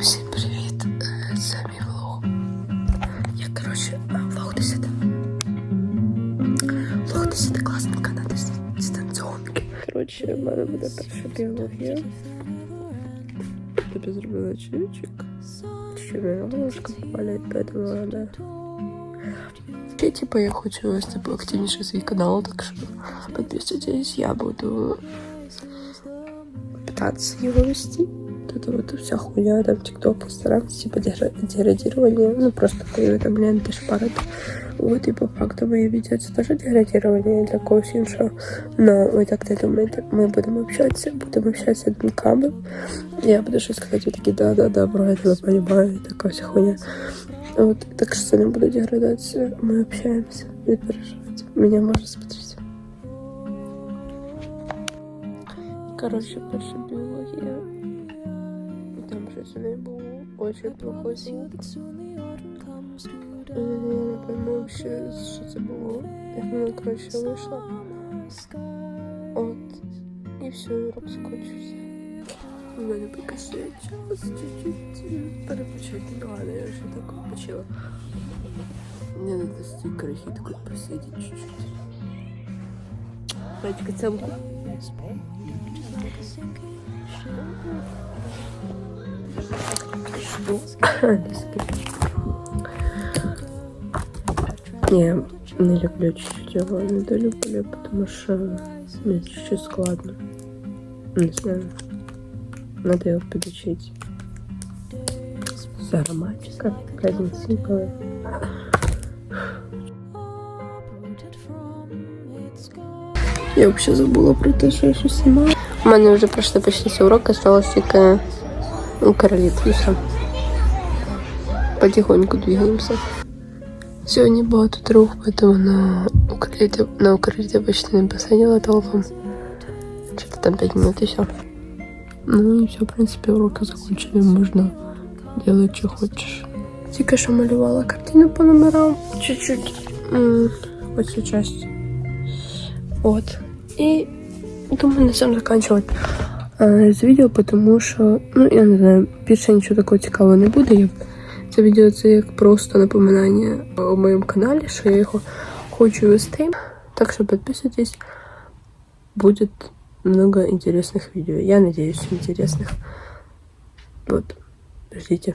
Всім привіт! Е, Це мій влог. Я, коротше, е, влог 10. Влог 10 класника на дис- дистанціонки. Коротше, в мене буде перша біологія. Тобі зробила чайчик. Ще мене ложка попалять, поэтому надо... Ще, типа, я хочу вести поактивніше свій канал, так що підписуйтесь, я буду пытаться его вести. Вот это вот вся хуйня, там, ТикТок, Инстаграм, типа дегра- деградирование, ну, просто уведомлення шпарит. Вот, и по факту моє відео це теж деградирование для когось іншого. Но ви так не думаєте, ми будемо общатися, будемо общатися думками. Я буду щось сказати, ви такі, да-да-да, бро, я тебе понимаю, і така вся хуйня. Вот, так що це не буде деградація, ми общаємося, не переживайте. Меня може смотреть. Короче, перша біологія. там щось не було. Очень плохой звук. Е, Не пойму ще, що це було. Як воно, коротше, вийшло. От. І все, урок скончився. У ще є час чуть-чуть перепочити. Ну ладно, я вже так почила. Мне надо с той крохиткой посидеть чуть-чуть. Батька, цемку. Не, не люблю чуть-чуть его, недолюблю, потому что мне чуть-чуть складно. Не знаю. Надо его подучить. За грамматика, разница Я взагалі забула про те, що я щось знімала. У мене вже пройшли почти всі уроки, осталось тільки у короліт і все. Потихоньку двигаемся. Сьогодні багато друг, поэтому на укриліті, на укриліті почти не посиділа толком. Что-то там 5 минут и все. Ну и все, в принципе, уроки закончили. Можно делать, что хочешь. Тільки що малювала картину по номерам. Чуть-чуть. М, Ось цю часть. Вот. И думаю, на цьому заканчивать е, з відео, тому що, ну, я не знаю, більше нічого такого цікавого не буде. Я, це відео це як просто напоминання у моєму каналі, що я його хочу вести. Так що підписуйтесь. Будет много интересных видео. Я надеюсь, интересных. Вот. Ждите.